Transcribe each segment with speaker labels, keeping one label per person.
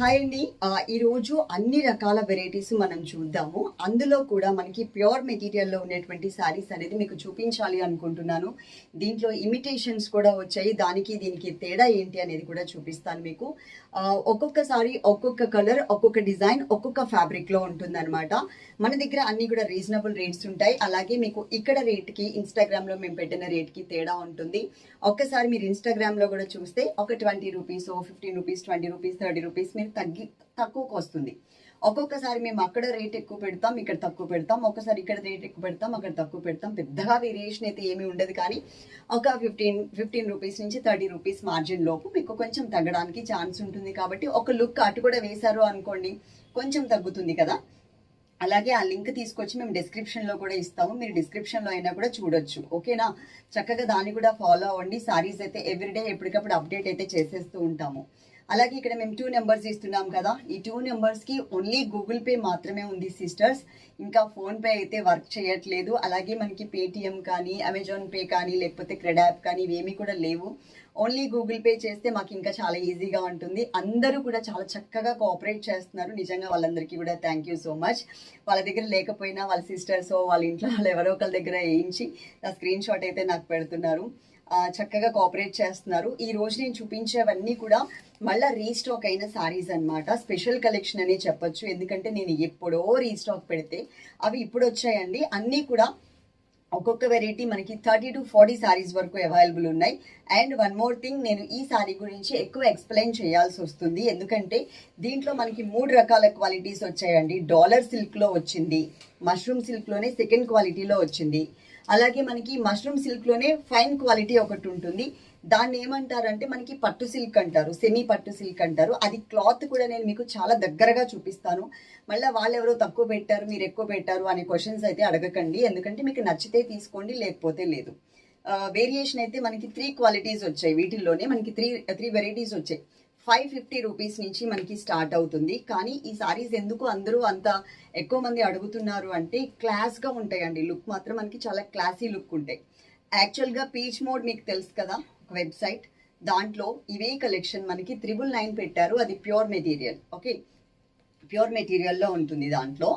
Speaker 1: Hi అండి. ఈరోజు అన్ని రకాల వెరైటీస్ మనం చూద్దాము. అందులో కూడా మనకి ప్యూర్ మెటీరియల్లో ఉన్నటువంటి శారీస్ అనేది మీకు చూపించాలి అనుకుంటున్నాను. దీంట్లో ఇమిటేషన్స్ కూడా వచ్చాయి. దానికి దీనికి తేడా ఏంటి అనేది కూడా చూపిస్తాను మీకు. ఒక్కొక్క సారీ ఒక్కొక్క కలర్ ఒక్కొక్క డిజైన్ ఒక్కొక్క ఫ్యాబ్రిక్లో ఉంటుందన్నమాట. మన దగ్గర అన్ని కూడా రీజనబుల్ రేట్స్ ఉంటాయి. అలాగే మీకు ఇక్కడ రేట్కి ఇన్స్టాగ్రామ్లో మేము పెట్టిన రేట్కి తేడా ఉంటుంది. ఒక్కసారి మీరు ఇన్స్టాగ్రామ్లో కూడా చూస్తే ఒక twenty rupees fifteen rupees twenty rupees thirty rupees మీరు తగ్గి తక్కువకు వస్తుంది. ఒక్కొక్కసారి మేము అక్కడ రేట్ ఎక్కువ పెడతాం ఇక్కడ తక్కువ పెడతాం ఒక్కసారి ఇక్కడ రేట్ ఎక్కువ పెడతాం అక్కడ తక్కువ పెడతాం. పెద్దగా వేరియేషన్ అయితే ఏమీ ఉండదు కానీ ఒక ఫిఫ్టీన్ ఫిఫ్టీన్ రూపీస్ నుంచి థర్టీ రూపీస్ మార్జిన్ లోపు మీకు కొంచెం తగ్గడానికి ఛాన్స్ ఉంటుంది కాబట్టి ఒక లుక్ అటు కూడా వేశారు అనుకోండి కొంచెం తగ్గుతుంది కదా. అలాగే ఆ లింక్ తీసుకొచ్చి మేము డిస్క్రిప్షన్లో కూడా ఇస్తాము. మీరు డిస్క్రిప్షన్లో అయినా కూడా చూడొచ్చు. ఓకేనా? చక్కగా దాన్ని కూడా ఫాలో అవ్వండి. సారీస్ అయితే ఎవ్రీడే ఎప్పటికప్పుడు అప్డేట్ అయితే చేసేస్తూ ఉంటాము. అలాగే ఇక్కడ మేము టూ నెంబర్స్ ఇస్తున్నాం కదా. ఈ టూ నెంబర్స్కి ఓన్లీ గూగుల్ పే మాత్రమే ఉంది సిస్టర్స్ ఇంకా ఫోన్పే అయితే వర్క్ చేయట్లేదు. అలాగే మనకి పేటిఎం కానీ అమెజాన్ పే కానీ లేకపోతే క్రెడ్ యాప్ కానీ ఇవేమీ కూడా లేవు. ఓన్లీ గూగుల్ పే చేస్తే మాకు ఇంకా చాలా ఈజీగా ఉంటుంది. అందరూ కూడా చాలా చక్కగా కోఆపరేట్ చేస్తున్నారు. నిజంగా వాళ్ళందరికీ కూడా థ్యాంక్ యూ సో మచ్ వాళ్ళ దగ్గర లేకపోయినా వాళ్ళ సిస్టర్స్ వాళ్ళ ఇంట్లో వాళ్ళు ఎవరో ఒకరి దగ్గర వేయించి ఆ స్క్రీన్ షాట్ అయితే నాకు పెడుతున్నారు. చక్కగా కోఆపరేట్ చేస్తున్నారు. ఈ రోజు నేను చూపించేవన్నీ కూడా మళ్ళీ రీస్టాక్ అయిన సారీస్ అన్నమాట. స్పెషల్ కలెక్షన్ అనే చెప్పొచ్చు. ఎందుకంటే నేను ఎప్పుడో రీస్టాక్ పెడితే అవి ఇప్పుడు వచ్చాయండి. అన్నీ కూడా ఒక్కొక్క వెరైటీ మనకి థర్టీ టు ఫార్టీ సారీస్ వరకు అవైలబుల్ ఉన్నాయి. అండ్ వన్ మోర్ థింగ్ నేను ఈ సారీ గురించి ఎక్కువ ఎక్స్ప్లెయిన్ చేయాల్సి వస్తుంది. ఎందుకంటే దీంట్లో మనకి మూడు రకాల క్వాలిటీస్ వచ్చాయండి. డాలర్ సిల్క్లో వచ్చింది. మష్రూమ్ సిల్క్లోనే సెకండ్ క్వాలిటీలో వచ్చింది. అలాగే మనకి మష్రూమ్ సిల్క్లోనే ఫైన్ క్వాలిటీ ఒకటి ఉంటుంది. దాన్ని ఏమంటారంటే మనకి పట్టు సిల్క్ అంటారు సెమీ పట్టు సిల్క్ అంటారు. అది క్లాత్ కూడా నేను మీకు చాలా దగ్గరగా చూపిస్తాను. మళ్ళీ వాళ్ళు ఎవరో తక్కువ పెట్టారు మీరు ఎక్కువ పెట్టారు అనే క్వశ్చన్స్ అయితే అడగకండి. ఎందుకంటే మీకు నచ్చితే తీసుకోండి లేకపోతే లేదు. వేరియేషన్ అయితే మనకి త్రీ క్వాలిటీస్ వచ్చాయి వీటిల్లోనే. మనకి త్రీ త్రీ వెరైటీస్ వచ్చాయి. ఫైవ్ ఫిఫ్టీ రూపీస్ నుంచి మనకి స్టార్ట్ అవుతుంది. కానీ ఈ సారీస్ ఎందుకు అందరూ అంత ఎక్కువ మంది అడుగుతున్నారు అంటే క్లాస్గా ఉంటాయండి. లుక్ మాత్రం మనకి చాలా క్లాసీ లుక్ ఉంటాయి. యాక్చువల్గా పీచ్ మోడ్ మీకు తెలుసు కదా? వెబ్సైట్ దాంట్లో ఇవే కలెక్షన్ మనకి త్రిబుల్ నైన్ పెట్టారు. అది ప్యూర్ మెటీరియల్ ఓకే ప్యూర్ మెటీరియల్లో ఉంటుంది దాంట్లో.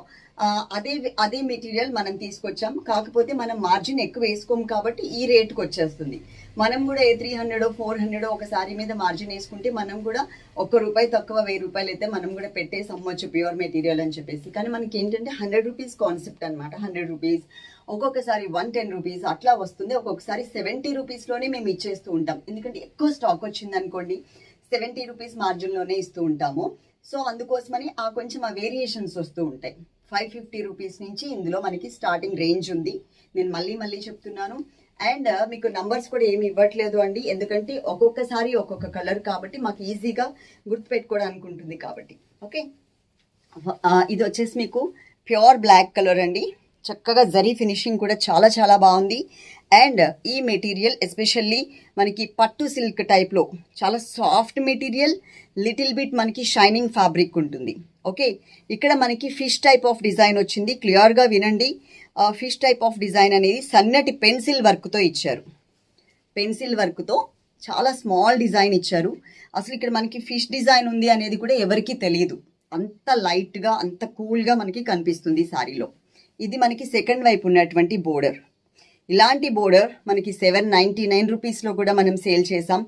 Speaker 1: అదే అదే మెటీరియల్ మనం తీసుకొచ్చాం. కాకపోతే మనం మార్జిన్ ఎక్కువ వేసుకోం కాబట్టి ఈ రేట్కి వచ్చేస్తుంది. మనం కూడా ఏ త్రీ హండ్రెడ్ ఫోర్ హండ్రెడ్ ఒక సారీ మీద మార్జిన్ వేసుకుంటే మనం కూడా ఒక్క రూపాయి తక్కువ వెయ్యి రూపాయలు అయితే మనం కూడా పెట్టేసి అమ్మొచ్చు ప్యూర్ మెటీరియల్ అని చెప్పేసి. కానీ మనకి ఏంటంటే హండ్రెడ్ రూపీస్ కాన్సెప్ట్ అనమాట హండ్రెడ్ రూపీస్ ఒక్కొక్కసారి వన్ టెన్ రూపీస్ అట్లా వస్తుంది. ఒక్కొక్కసారి సెవెంటీ రూపీస్లోనే మేము ఇచ్చేస్తూ ఉంటాం. ఎందుకంటే ఎక్కువ స్టాక్ వచ్చింది అనుకోండి సెవెంటీ రూపీస్ మార్జిన్లోనే ఇస్తూ ఉంటాము. సో అందుకోసమని ఆ కొంచెం ఆ వేరియేషన్స్ వస్తూ ఉంటాయి. ఫైవ్ ఫిఫ్టీ రూపీస్ నుంచి ఇందులో మనకి స్టార్టింగ్ రేంజ్ ఉంది. నేను మళ్ళీ మళ్ళీ చెప్తున్నాను. అండ్ మీకు నంబర్స్ కూడా ఏమి ఇవ్వట్లేదు అండి. ఎందుకంటే ఒక్కొక్కసారి ఒక్కొక్క కలర్ కాబట్టి మాకు ఈజీగా గుర్తుపెట్టుకోవడానికి ఉంటుంది కాబట్టి. ఓకే? ఇది వచ్చేసి మీకు ప్యూర్ బ్లాక్ కలర్ అండి. చక్కగా జరీ ఫినిషింగ్ కూడా చాలా చాలా బాగుంది. అండ్ ఈ మెటీరియల్ ఎస్పెషల్లీ మనకి పట్టు సిల్క్ టైప్లో చాలా సాఫ్ట్ మెటీరియల్ లిటిల్ బిట్ మనకి షైనింగ్ ఫ్యాబ్రిక్ ఉంటుంది. ఓకే? ఇక్కడ మనకి ఫిష్ టైప్ ఆఫ్ డిజైన్ వచ్చింది. క్లియర్గా వినండి. ఫిష్ టైప్ ఆఫ్ డిజైన్ అనేది సన్నటి పెన్సిల్ వర్క్తో ఇచ్చారు. పెన్సిల్ వర్క్తో చాలా స్మాల్ డిజైన్ ఇచ్చారు. అసలు ఇక్కడ మనకి ఫిష్ డిజైన్ ఉంది అనేది కూడా ఎవరికీ తెలియదు. అంత లైట్గా అంత కూల్గా మనకి కనిపిస్తుంది సారీలో. ఇది మనకి సెకండ్ వైపు ఉన్నటువంటి బోర్డర్. ఇలాంటి బోర్డర్ మనకి సెవెన్ నైంటీ నైన్ రూపీస్లో కూడా మనం సేల్ చేసాం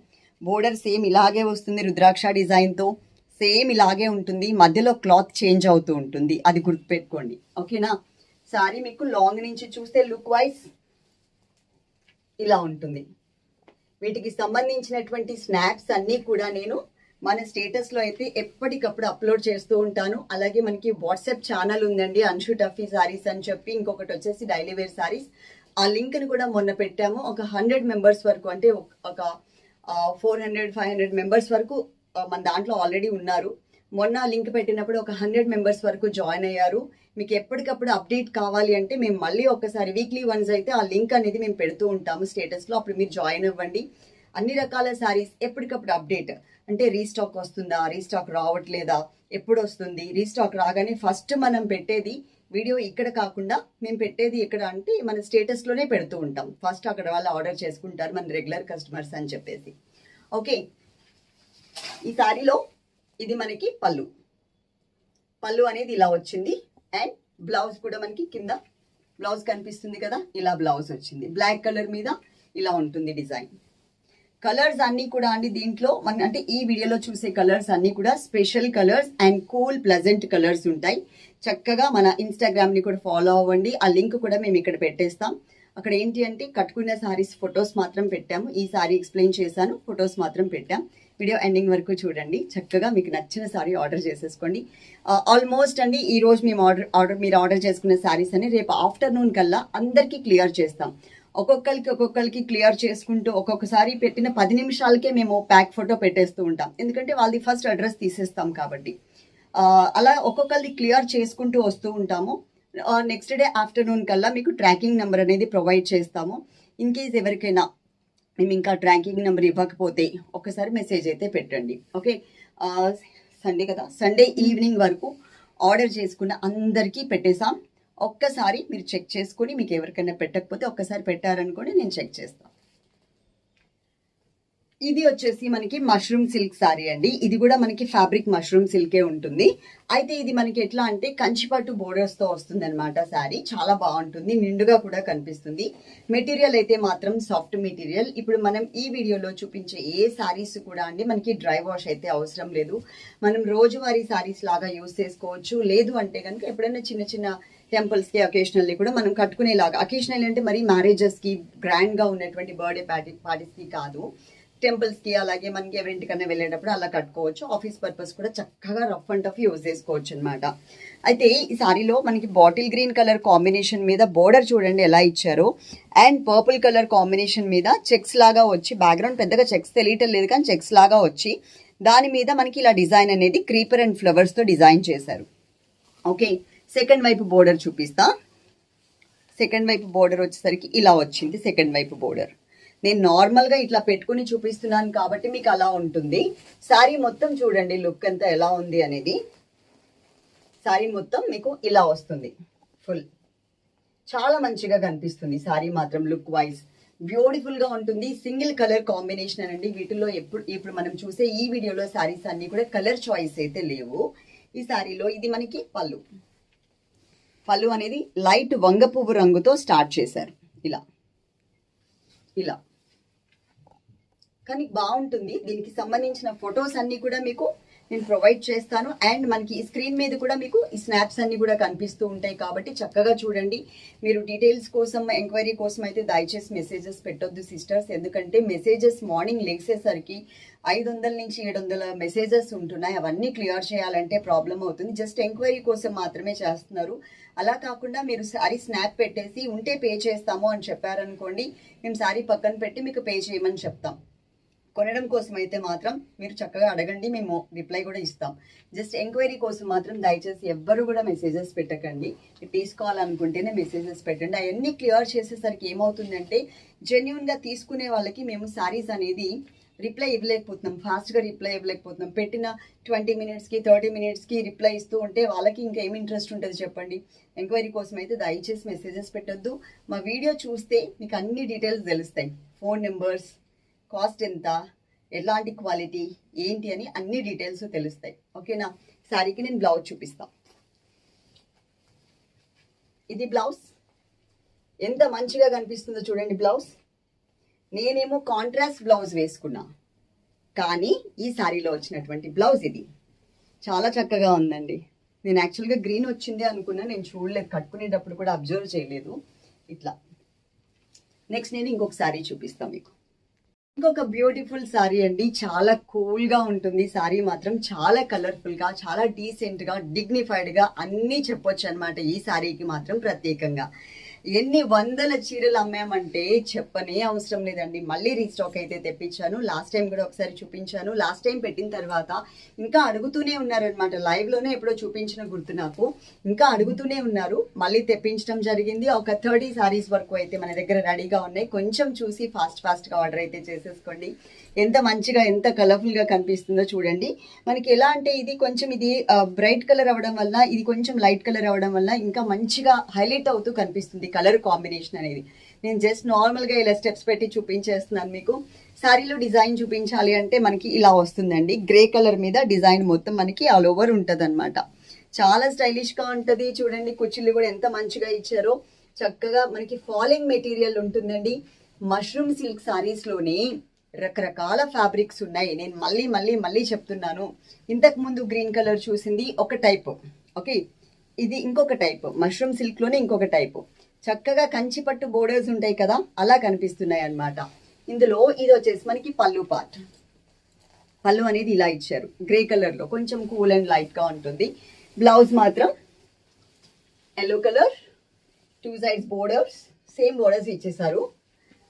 Speaker 1: బోర్డర్ సేమ్ ఇలాగే వస్తుంది రుద్రాక్ష డిజైన్తో. సేమ్ ఇలాగే ఉంటుంది. మధ్యలో క్లాత్ చేంజ్ అవుతూ ఉంటుంది. అది గుర్తుపెట్టుకోండి. ఓకేనా? సారీ మీకు లాంగ్ నుంచి చూస్తే లుక్ వైజ్ ఇలా ఉంటుంది. వీటికి సంబంధించినటువంటి స్నాప్స్ అన్నీ కూడా నేను మన స్టేటస్లో అయితే ఎప్పటికప్పుడు అప్లోడ్ చేస్తూ ఉంటాను. అలాగే మనకి వాట్సాప్ ఛానల్ ఉందండి అన్షు టఫీ సారీస్ అని చెప్పి ఇంకొకటి వచ్చేసి డైలీ వేర్ సారీస్ ఆ లింక్ని కూడా మొన్న పెట్టాము. ఒక హండ్రెడ్ మెంబర్స్ వరకు అంటే ఒక- ఒక four hundred five hundred members వరకు మన దాంట్లో ఆల్రెడీ ఉన్నారు. మొన్న లింక్ పెట్టినప్పుడు ఒక హండ్రెడ్ మెంబర్స్ వరకు జాయిన్ అయ్యారు. మీకు ఎప్పటికప్పుడు అప్డేట్ కావాలి అంటే మేము మళ్ళీ ఒకసారి వీక్లీ వన్స్ అయితే ఆ లింక్ అనేది మేము పెడుతూ ఉంటాము స్టేటస్లో అప్పుడు మీరు జాయిన్ అవ్వండి. అన్ని రకాల శారీస్ ఎప్పటికప్పుడు అప్డేట్. అంటే రీస్టాక్ వస్తుందా? రీస్టాక్ రావట్లేదా? ఎప్పుడు వస్తుంది రీస్టాక్ రాగానే ఫస్ట్ మనం పెట్టేది వీడియో ఇక్కడ కాకుండా మేము పెట్టేది ఎక్కడ అంటే మన స్టేటస్లోనే పెడుతూ ఉంటాం. ఫస్ట్ అక్కడ వాళ్ళు ఆర్డర్ చేసుకుంటారు మన రెగ్యులర్ కస్టమర్స్ అని చెప్పేసి. ఓకే. ఈ శారీలో ఇది మనకి పళ్ళు. పళ్ళు అనేది ఇలా వచ్చింది. అండ్ బ్లౌజ్ కూడా మనకి కింద బ్లౌజ్ కనిపిస్తుంది కదా? ఇలా బ్లౌజ్ వచ్చింది. బ్లాక్ కలర్ మీద ఇలా ఉంటుంది డిజైన్. కలర్స్ అన్ని కూడా అండి దీంట్లో. మన అంటే ఈ వీడియోలో చూసే కలర్స్ అన్ని కూడా special colours and cool pleasant colours ఉంటాయి. చక్కగా మన ఇన్స్టాగ్రామ్ని కూడా ఫాలో అవ్వండి. ఆ లింక్ కూడా మేము ఇక్కడ పెట్టేస్తాం. అక్కడ ఏంటి అంటే కట్టుకున్న శారీస్ ఫొటోస్ మాత్రం పెట్టాము. ఈ శారీ ఎక్స్ప్లెయిన్ చేశాను. ఫొటోస్ మాత్రం పెట్టాం. వీడియో ఎండింగ్ వరకు చూడండి. చక్కగా మీకు నచ్చిన సారీ ఆర్డర్ చేసేసుకోండి. ఆల్మోస్ట్ అండి ఈ రోజు మేము ఆర్డర్ ఆర్డర్ మీరు ఆర్డర్ చేసుకున్న శారీస్ అని రేపు ఆఫ్టర్నూన్ కల్లా అందరికీ క్లియర్ చేస్తాం. ఒక్కొక్కరికి ఒక్కొక్కరికి క్లియర్ చేసుకుంటూ ఒక్కొక్కసారి పెట్టిన పది నిమిషాలకే మేము ప్యాక్ ఫోటో పెట్టేస్తూ ఉంటాం. ఎందుకంటే వాళ్ళది ఫస్ట్ అడ్రస్ తీసేస్తాం కాబట్టి. అలా ఒక్కొక్కరిది క్లియర్ చేసుకుంటూ వస్తూ ఉంటాము. నెక్స్ట్ డే ఆఫ్టర్నూన్ కల్లా మీకు ట్రాకింగ్ నెంబర్ అనేది ప్రొవైడ్ చేస్తాము. ఇన్ కేస్ ఎవరికైనా మేము ఇంకా ట్రాకింగ్ నెంబర్ ఇవ్వకపోతే ఒకసారి మెసేజ్ అయితే పెట్టండి. ఓకే? సండే కదా? సండే ఈవినింగ్ వరకు ఆర్డర్ చేసుకున్న అందరికీ పెట్టేసాం ఒక్కసారి మీరు చెక్ చేసుకొని మీకు ఎవరికైనా పెట్టకపోతే ఒక్కసారి పెట్టారనుకోండి నేను చెక్ చేస్తాను ఇది వచ్చేసి మనకి మష్రూమ్ సిల్క్ సారీ అండి. ఇది కూడా మనకి ఫ్యాబ్రిక్ మష్రూమ్ సిల్కే ఉంటుంది. అయితే ఇది మనకి ఎట్లా అంటే కంచిపట్టు బోర్డర్స్తో వస్తుంది అనమాట శారీ చాలా బాగుంటుంది. నిండుగా కూడా కనిపిస్తుంది. మెటీరియల్ అయితే మాత్రం సాఫ్ట్ మెటీరియల్. ఇప్పుడు మనం ఈ వీడియోలో చూపించే ఏ శారీస్ కూడా అండి మనకి డ్రై వాష్ అయితే అవసరం లేదు. మనం రోజువారీ శారీస్ లాగా యూస్ చేసుకోవచ్చు. లేదు అంటే కనుక ఎప్పుడైనా చిన్న చిన్న టెంపుల్స్కి అకేషనల్లీ కూడా మనం కట్టుకునేలాగా అకేషనల్ అంటే మరి మ్యారేజెస్కి ఉన్నటువంటి బర్త్డే పార్టీ పార్టీస్కి కాదు. టెంపుల్స్కి అలాగే మనకి ఎవరింటికన్నా వెళ్ళేటప్పుడు అలా కట్టుకోవచ్చు. ఆఫీస్ పర్పస్ కూడా చక్కగా రఫ్ అండ్ టఫ్ యూజ్ చేసుకోవచ్చు అనమాట అయితే ఈ సారీలో మనకి బాటిల్ గ్రీన్ కలర్ కాంబినేషన్ మీద బోర్డర్ చూడండి ఎలా ఇచ్చారో. అండ్ పర్పుల్ కలర్ కాంబినేషన్ మీద చెక్స్ లాగా వచ్చి బ్యాక్గ్రౌండ్ పెద్దగా చెక్స్ తెలియటం లేదు కానీ చెక్స్ లాగా వచ్చి దాని మీద మనకి ఇలా డిజైన్ అనేది క్రీపర్ అండ్ ఫ్లవర్స్తో డిజైన్ చేశారు. ఓకే సెకండ్ వైపు బోర్డర్ చూపిస్తా. సెకండ్ వైపు బోర్డర్ వచ్చేసరికి ఇలా వచ్చింది సెకండ్ వైపు బోర్డర్. నేను నార్మల్గా ఇట్లా పెట్టుకుని చూపిస్తున్నాను కాబట్టి మీకు అలా ఉంటుంది. శారీ మొత్తం చూడండి లుక్ అంతా ఎలా ఉంది అనేది. శారీ మొత్తం మీకు ఇలా వస్తుంది. ఫుల్ చాలా మంచిగా కనిపిస్తుంది శారీ మాత్రం లుక్ వైజ్. బ్యూటిఫుల్గా ఉంటుంది. సింగిల్ కలర్ కాంబినేషన్ అండి వీటిలో ఎప్పుడు ఇప్పుడు మనం చూసే ఈ వీడియోలో శారీస్ అన్నీ కూడా కలర్ చాయిస్ అయితే లేవు. ఈ సారీలో ఇది మనకి పళ్ళు. పళ్ళు అనేది లైట్ వంగ పువ్వు రంగుతో స్టార్ట్ చేశారు. ఇలా. ఇలా. కానీ బాగుంటుంది. దీనికి సంబంధించిన ఫొటోస్ అన్ని కూడా మీకు నేను ప్రొవైడ్ చేస్తాను. అండ్ మనకి ఈ స్క్రీన్ మీద కూడా మీకు ఈ స్నాప్స్ అన్ని కూడా కనిపిస్తూ ఉంటాయి కాబట్టి చక్కగా చూడండి. మీరు డీటెయిల్స్ కోసం ఎంక్వైరీ కోసం అయితే దయచేసి మెసేజెస్ పెట్టొద్దు సిస్టర్స్. ఎందుకంటే మెసేజెస్ మార్నింగ్ లేచేసరికి ఐదు వందల నుంచి ఏడు వందల మెసేజెస్ ఉంటున్నాయి. అవన్నీ క్లియర్ చేయాలంటే ప్రాబ్లం అవుతుంది. జస్ట్ ఎంక్వైరీ కోసం మాత్రమే చేస్తున్నారు. అలా కాకుండా మీరు సారీ స్నాప్ పెట్టేసి ఉంటే పే చేస్తాము అని చెప్పారనుకోండి మేము సారీ పక్కన పెట్టి మీకు పే చేయమని చెప్తాం. కొనడం కోసం అయితే మాత్రం మీరు చక్కగా అడగండి మేము రిప్లై కూడా ఇస్తాం. జస్ట్ ఎంక్వైరీ కోసం మాత్రం దయచేసి ఎవ్వరు కూడా మెసేజెస్ పెట్టకండి. మీరు తీసుకోవాలనుకుంటేనే మెసేజెస్ పెట్టండి. అవన్నీ క్లియర్ చేసేసరికి ఏమవుతుందంటే జెన్యున్గా తీసుకునే వాళ్ళకి మేము శారీస్ అనేది రిప్లై ఇవ్వలేకపోతున్నాం. ఫాస్ట్గా రిప్లై ఇవ్వలేకపోతున్నాం. పెట్టిన ట్వంటీ మినిట్స్కి థర్టీ మినిట్స్కి రిప్లై ఇస్తూ ఉంటే వాళ్ళకి ఇంకా ఏమి ఇంట్రెస్ట్ ఉంటుంది చెప్పండి. ఎంక్వైరీ కోసం అయితే దయచేసి మెసేజెస్ పెట్టొద్దు. మా వీడియో చూస్తే మీకు అన్ని డీటెయిల్స్ తెలుస్తాయి. ఫోన్ నెంబర్స్ కాస్ట్ ఎంత? ఎలాంటి క్వాలిటీ? ఏంటి అని అన్ని డీటెయిల్స్ తెలుస్తాయి. ఓకేనా? శారీకి నేను బ్లౌజ్ చూపిస్తా. ఇది బ్లౌజ్. ఎంత మంచిగా కనిపిస్తుందో చూడండి బ్లౌజ్. నేనేమో కాంట్రాస్ట్ బ్లౌజ్ వేసుకున్నా. కానీ ఈ శారీలో వచ్చినటువంటి బ్లౌజ్ ఇది. చాలా చక్కగా ఉందండి. నేను యాక్చువల్గా గ్రీన్ వచ్చింది అనుకున్నా. నేను చూడలేదు. కట్టుకునేటప్పుడు కూడా అబ్జర్వ్ చేయలేదు. ఇట్లా. నెక్స్ట్ నేను ఇంకొక శారీ చూపిస్తాను మీకు. ఇంకొక బ్యూటిఫుల్ సారీ అండి. చాలా కూల్గా ఉంటుంది. సారీ మాత్రం చాలా కలర్ఫుల్గా చాలా డీసెంట్గా డిగ్నిఫైడ్గా అన్ని చెప్పొచ్చు అనమాట ఈ సారీకి మాత్రం ప్రత్యేకంగా. ఎన్ని వందల చీరలు అమ్మామంటే చెప్పనే అవసరం లేదండి. మళ్ళీ రీస్టాక్ అయితే తెప్పించాను. లాస్ట్ టైం కూడా ఒకసారి చూపించాను. లాస్ట్ టైం పెట్టిన తర్వాత ఇంకా అడుగుతూనే ఉన్నారనమాట లైవ్లోనే ఎప్పుడో చూపించిన గుర్తు నాకు. ఇంకా అడుగుతూనే ఉన్నారు. మళ్ళీ తెప్పించడం జరిగింది. ఒక థర్టీ సారీస్ వరకు అయితే మన దగ్గర రెడీగా ఉన్నాయి. కొంచెం చూసి ఫాస్ట్ ఫాస్ట్గా ఆర్డర్ అయితే చేసేసుకోండి. ఎంత మంచిగా ఎంత కలర్ఫుల్గా కనిపిస్తుందో చూడండి. మనకి ఎలా అంటే ఇది కొంచెం ఇది బ్రైట్ కలర్ అవ్వడం వల్ల ఇది కొంచెం లైట్ కలర్ అవ్వడం వల్ల ఇంకా మంచిగా హైలైట్ అవుతూ కనిపిస్తుంది. కలర్ కాంబినేషన్ అనేది. నేను జస్ట్ నార్మల్గా ఇలా స్టెప్స్ పెట్టి చూపించేస్తున్నాను మీకు. శారీలో డిజైన్ చూపించాలి అంటే మనకి ఇలా వస్తుందండి. గ్రే కలర్ మీద డిజైన్ మొత్తం మనకి ఆల్ ఓవర్ ఉంటుంది చాలా స్టైలిష్గా ఉంటుంది. చూడండి కుర్చీలు కూడా ఎంత మంచిగా ఇచ్చారో. చక్కగా మనకి ఫాలింగ్ మెటీరియల్ ఉంటుందండి. మష్రూమ్ సిల్క్ శారీస్లోని రకరకాల ఫ్యాబ్రిక్స్ ఉన్నాయి. నేను మళ్ళీ మళ్ళీ మళ్ళీ చెప్తున్నాను. ఇంతకు ముందు గ్రీన్ కలర్ చూసింది ఒక టైప్. ఓకే? ఇది ఇంకొక టైప్. మష్రూమ్ సిల్క్లోనే ఇంకొక టైప్. చక్కగా కంచి పట్టు బోర్డర్స్ ఉంటాయి కదా అలా కనిపిస్తున్నాయి అన్నమాట. ఇందులో ఇది వచ్చేసి మనకి పళ్ళు పార్ట్ పళ్ళు అనేది ఇలా ఇచ్చారు. గ్రే కలర్లో కొంచెం కూల్ అండ్ లైట్గా ఉంటుంది. బ్లౌజ్ మాత్రం yellow colour two sides borders same borders ఇచ్చేసారు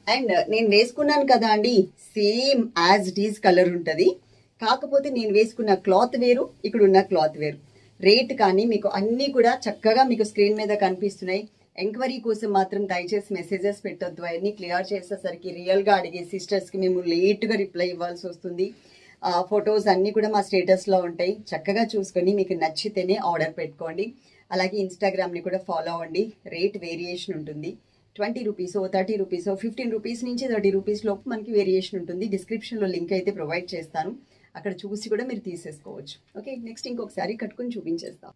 Speaker 1: అండ్ నేను వేసుకున్నాను కదా అండి same as it is colour ఉంటుంది. కాకపోతే నేను వేసుకున్న క్లాత్ వేరు ఇక్కడ ఉన్న క్లాత్ వేరు. రేట్ కానీ మీకు అన్నీ కూడా చక్కగా మీకు స్క్రీన్ మీద కనిపిస్తున్నాయి. ఎంక్వైరీ కోసం మాత్రం దయచేసి మెసేజెస్ పెట్టొద్దు. అవన్నీ క్లియర్ చేసేసరికి రియల్గా అడిగే సిస్టర్స్కి మేము లేట్గా రిప్లై ఇవ్వాల్సి వస్తుంది. ఆ ఫొటోస్ అన్నీ కూడా మా స్టేటస్లో ఉంటాయి. చక్కగా చూసుకొని మీకు నచ్చితేనే ఆర్డర్ పెట్టుకోండి. అలాగే ఇన్స్టాగ్రామ్ని కూడా ఫాలో అవ్వండి. రేట్ వేరియేషన్ ఉంటుంది. Twenty rupees thirty rupees fifteen rupees నుంచి థర్టీ రూపీస్ లోపు మనకి వేరియేషన్ ఉంటుంది. డిస్క్రిప్షన్లో లింక్ అయితే ప్రొవైడ్ చేస్తాను. అక్కడ చూసి కూడా మీరు తీసేసుకోవచ్చు. ఓకే నెక్స్ట్ ఇంకొకసారి కట్టుకొని చూపించేస్తాం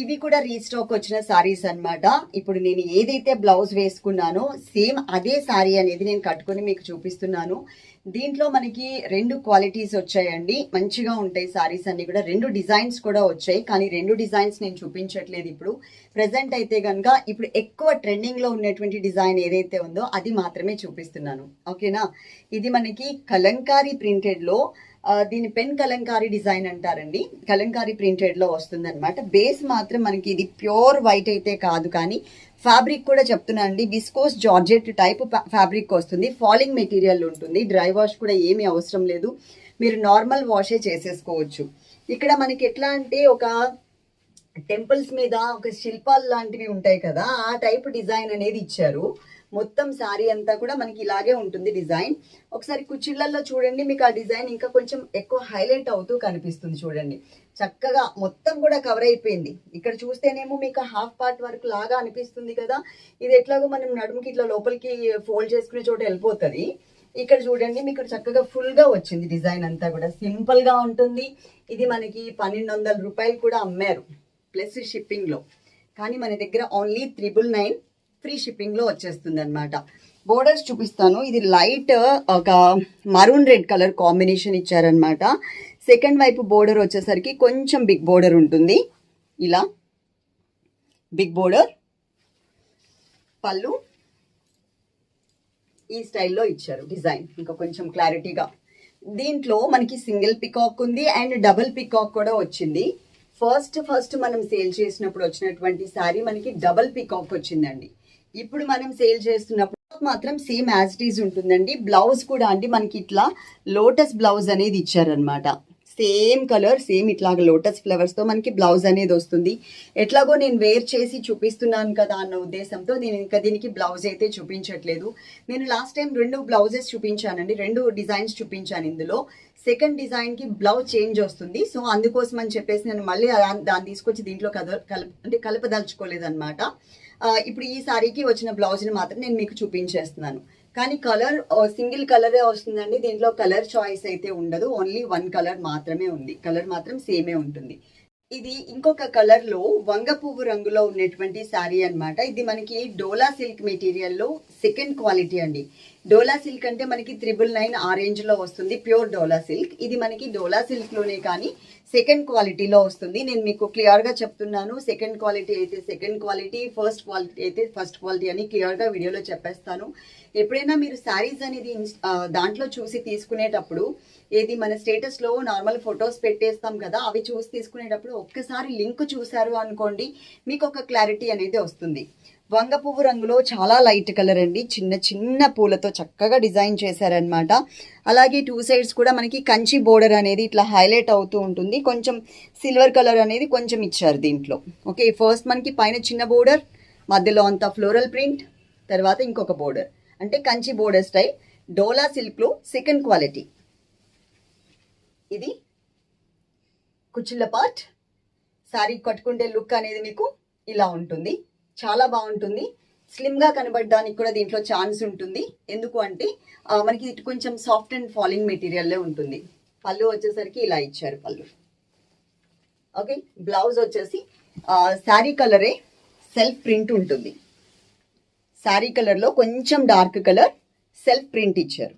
Speaker 1: ఇవి కూడా రీస్టాక్ వచ్చిన సారీస్ అన్నమాట. ఇప్పుడు నేను ఏదైతే బ్లౌజ్ వేసుకున్నానో సేమ్ అదే సారీ అనేది నేను కట్టుకొని మీకు చూపిస్తున్నాను. దీంట్లో మనకి రెండు క్వాలిటీస్ వచ్చాయండి. మంచిగా ఉంటాయి సారీస్ అన్ని కూడా. రెండు డిజైన్స్ కూడా వచ్చాయి. కానీ రెండు డిజైన్స్ నేను చూపించట్లేదు ఇప్పుడు. ప్రెసెంట్ అయితే కనుక ఇప్పుడు ఎక్కువ ట్రెండింగ్లో ఉన్నటువంటి డిజైన్ ఏదైతే ఉందో అది మాత్రమే చూపిస్తున్నాను. ఓకేనా ఇది మనకి కలంకారీ ప్రింటెడ్లో దీని పెన్ కలంకారీ డిజైన్ అంటారండి. కలంకారీ ప్రింటెడ్లో వస్తుంది అనమాట బేస్ మాత్రం మనకి ఇది ప్యూర్ వైట్ అయితే కాదు కానీ ఫ్యాబ్రిక్ కూడా చెప్తున్నా అండి. విస్కోస్ జార్జెట్ టైప్ ఫ్యాబ్రిక్ వస్తుంది. ఫాలింగ్ మెటీరియల్ ఉంటుంది. డ్రై వాష్ కూడా ఏమీ అవసరం లేదు. మీరు నార్మల్ వాషే చేసేసుకోవచ్చు. ఇక్కడ మనకి ఎట్లా అంటే ఒక టెంపుల్స్ మీద ఒక శిల్పాలు లాంటివి ఉంటాయి కదా ఆ టైప్ డిజైన్ అనేది ఇచ్చారు. మొత్తం శారీ అంతా కూడా మనకి ఇలాగే ఉంటుంది డిజైన్. ఒకసారి కుచ్చిళ్ళల్లో చూడండి మీకు ఆ డిజైన్ ఇంకా కొంచెం ఎక్కువ హైలైట్ అవుతూ కనిపిస్తుంది చూడండి. చక్కగా మొత్తం కూడా కవర్ అయిపోయింది. ఇక్కడ చూస్తేనేమో మీకు హాఫ్ పార్ట్ వరకు లాగా అనిపిస్తుంది కదా. ఇది ఎట్లాగో మనం నడుముకి ఇట్లా లోపలికి ఫోల్డ్ చేసుకునే చోట వెళ్ళిపోతుంది. ఇక్కడ చూడండి మీకు చక్కగా ఫుల్గా వచ్చింది డిజైన్ అంతా కూడా. సింపుల్గా ఉంటుంది. ఇది మనకి పన్నెండు వందల రూపాయలు కూడా అమ్మారు ప్లస్ షిప్పింగ్లో. కానీ మన దగ్గర ఓన్లీ త్రిబుల్ నైన్ ఫ్రీ షిప్పింగ్లో వచ్చేస్తుంది అనమాట బోర్డర్స్ చూపిస్తాను. ఇది లైట్ ఒక మరూన్ రెడ్ కలర్ కాంబినేషన్ ఇచ్చారనమాట సెకండ్ వైపు బోర్డర్ వచ్చేసరికి కొంచెం బిగ్ బోర్డర్ ఉంటుంది. ఇలా. బిగ్ బోర్డర్ పళ్ళు. ఈ స్టైల్లో ఇచ్చారు డిజైన్ ఇంకా కొంచెం క్లారిటీగా దీంట్లో మనకి సింగిల్ పికాక్ ఉంది అండ్ డబుల్ పికాక్ కూడా వచ్చింది. ఫస్ట్ ఫస్ట్ మనం సేల్ చేసినప్పుడు వచ్చినటువంటి శారీ మనకి డబుల్ పికాక్ వచ్చిందండి. ఇప్పుడు మనం సేల్ చేస్తున్నప్పుడు మాత్రం సేమ్ యాజ్ ఇట్ ఈజ్ ఉంటుందండి. బ్లౌజ్ కూడా అండి. మనకి ఇట్లా లోటస్ బ్లౌజ్ అనేది ఇచ్చారనమాట సేమ్ కలర్ సేమ్ ఇట్లాగ లోటస్ ఫ్లవర్స్తో మనకి బ్లౌజ్ అనేది వస్తుంది. ఎట్లాగో నేను వేర్ చేసి చూపిస్తున్నాను కదా అన్న ఉద్దేశంతో నేను ఇంకా దీనికి బ్లౌజ్ అయితే చూపించట్లేదు. నేను లాస్ట్ టైం రెండు బ్లౌజెస్ చూపించానండి రెండు డిజైన్స్ చూపించాను ఇందులో. సెకండ్ డిజైన్కి బ్లౌజ్ చేంజ్ వస్తుంది. సో అందుకోసం అని చెప్పేసి నేను మళ్ళీ దాన్ని తీసుకొచ్చి దీంట్లో కద కలప అంటే కలపదలుచుకోలేదు అనమాట ఇప్పుడు ఈ సారీకి వచ్చిన బ్లౌజ్ని మాత్రం నేను మీకు చూపించేస్తున్నాను. కానీ కలర్ సింగిల్ కలరే వస్తుందండి. దీంట్లో కలర్ చాయిస్ అయితే ఉండదు. ఓన్లీ వన్ కలర్ మాత్రమే ఉంది. కలర్ మాత్రం సేమే ఉంటుంది. ఇది ఇంకొక కలర్లో వంగ పువ్వు రంగులో ఉన్నటువంటి శారీ అన్నమాట. ఇది మనకి డోలా సిల్క్ మెటీరియల్లో సెకండ్ క్వాలిటీ అండి. డోలా సిల్క్ అంటే మనకి త్రిబుల్ నైన్ ఆరెంజ్లో వస్తుంది ప్యూర్ డోలా సిల్క్. ఇది మనకి డోలా సిల్క్లోనే కానీ సెకండ్ క్వాలిటీలో వస్తుంది. నేను మీకు క్లియర్గా చెప్తున్నాను సెకండ్ క్వాలిటీ అయితే సెకండ్ క్వాలిటీ ఫస్ట్ క్వాలిటీ అయితే ఫస్ట్ క్వాలిటీ అని క్లియర్గా వీడియోలో చెప్పేస్తాను. ఎప్పుడైనా మీరు శారీస్ అనేది దాంట్లో చూసి తీసుకునేటప్పుడు ఏది మన స్టేటస్లో నార్మల్ ఫొటోస్ పెట్టేస్తాం కదా అవి చూసి తీసుకునేటప్పుడు ఒక్కసారి లింక్ చూసారు అనుకోండి మీకు ఒక క్లారిటీ అనేది వస్తుంది. వంగ పువ్వు రంగులో చాలా లైట్ కలర్ అండి. చిన్న చిన్న పూలతో చక్కగా డిజైన్ చేశారనమాట అలాగే టూ సైడ్స్ కూడా మనకి కంచి బోర్డర్ అనేది ఇట్లా హైలైట్ అవుతూ ఉంటుంది. కొంచెం సిల్వర్ కలర్ అనేది కొంచెం ఇచ్చారు దీంట్లో. ఓకే ఫస్ట్ మనకి పైన చిన్న బోర్డర్ మధ్యలో అంతా ఫ్లోరల్ ప్రింట్ తర్వాత ఇంకొక బోర్డర్ అంటే కంచి బోర్డర్ స్టైల్ డోలా సిల్క్లో సెకండ్ క్వాలిటీ ఇది కుచ్చిళ్ళ పార్ట్. శారీ కట్టుకుంటే లుక్ అనేది మీకు ఇలా ఉంటుంది. చాలా బాగుంటుంది. స్లిమ్గా కనబడడానికి కూడా దీంట్లో ఛాన్స్ ఉంటుంది. ఎందుకు అంటే మనకి ఇటు కొంచెం సాఫ్ట్ అండ్ ఫాలింగ్ మెటీరియల్ ఉంటుంది. పళ్ళు వచ్చేసరికి ఇలా ఇచ్చారు పళ్ళు. ఓకే బ్లౌజ్ వచ్చేసి శారీ కలరే సెల్ఫ్ ప్రింట్ ఉంటుంది. శారీ కలర్లో కొంచెం డార్క్ కలర్ సెల్ఫ్ ప్రింట్ ఇచ్చారు.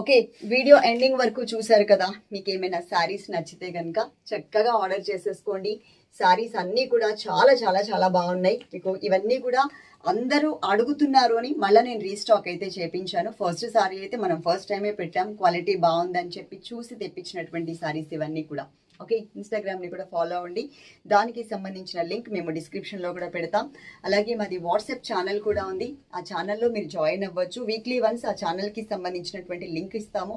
Speaker 1: ఓకే వీడియో ఎండింగ్ వరకు చూసారు కదా మీకు ఏమైనా శారీస్ నచ్చితే కనుక చక్కగా ఆర్డర్ చేసేసుకోండి. శారీస్ అన్నీ కూడా చాలా చాలా చాలా బాగున్నాయి. మీకు ఇవన్నీ కూడా అందరూ అడుగుతున్నారు అని మళ్ళీ నేను రీస్టాక్ అయితే చేపించాను. ఫస్ట్ సారీ అయితే మనం ఫస్ట్ టైమే పెట్టాం. క్వాలిటీ బాగుందని చెప్పి చూసి తెప్పించినటువంటి శారీస్ ఇవన్నీ కూడా. ఓకే ఇన్స్టాగ్రామ్ని కూడా ఫాలో అవ్వండి. దానికి సంబంధించిన లింక్ మేము డిస్క్రిప్షన్లో కూడా పెడతాం. అలాగే మాది వాట్సాప్ ఛానల్ కూడా ఉంది. ఆ ఛానల్లో మీరు జాయిన్ అవ్వచ్చు. వీక్లీ వన్స్ ఆ ఛానల్కి సంబంధించినటువంటి లింక్ ఇస్తాము.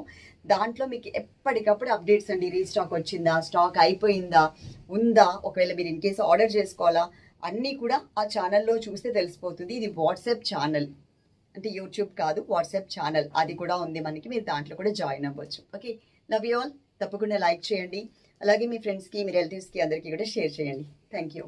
Speaker 1: దాంట్లో మీకు ఎప్పటికప్పుడు అప్డేట్స్ అండి. రీస్టాక్ వచ్చిందా? స్టాక్ అయిపోయిందా? ఉందా? ఒకవేళ మీరు ఇన్ కేసు ఆర్డర్ చేసుకోవాలా? అన్నీ కూడా ఆ ఛానల్లో చూస్తే తెలిసిపోతుంది. ఇది వాట్సాప్ ఛానల్. అంటే యూట్యూబ్ కాదు వాట్సాప్ ఛానల్. అది కూడా ఉంది మనకి. మీరు దాంట్లో కూడా జాయిన్ అవ్వచ్చు. Okay love you all. తప్పకుండా లైక్ చేయండి. అలాగే మీ ఫ్రెండ్స్కి మీ రిలేటివ్స్కి అందరికీ కూడా షేర్ చేయండి. Thank you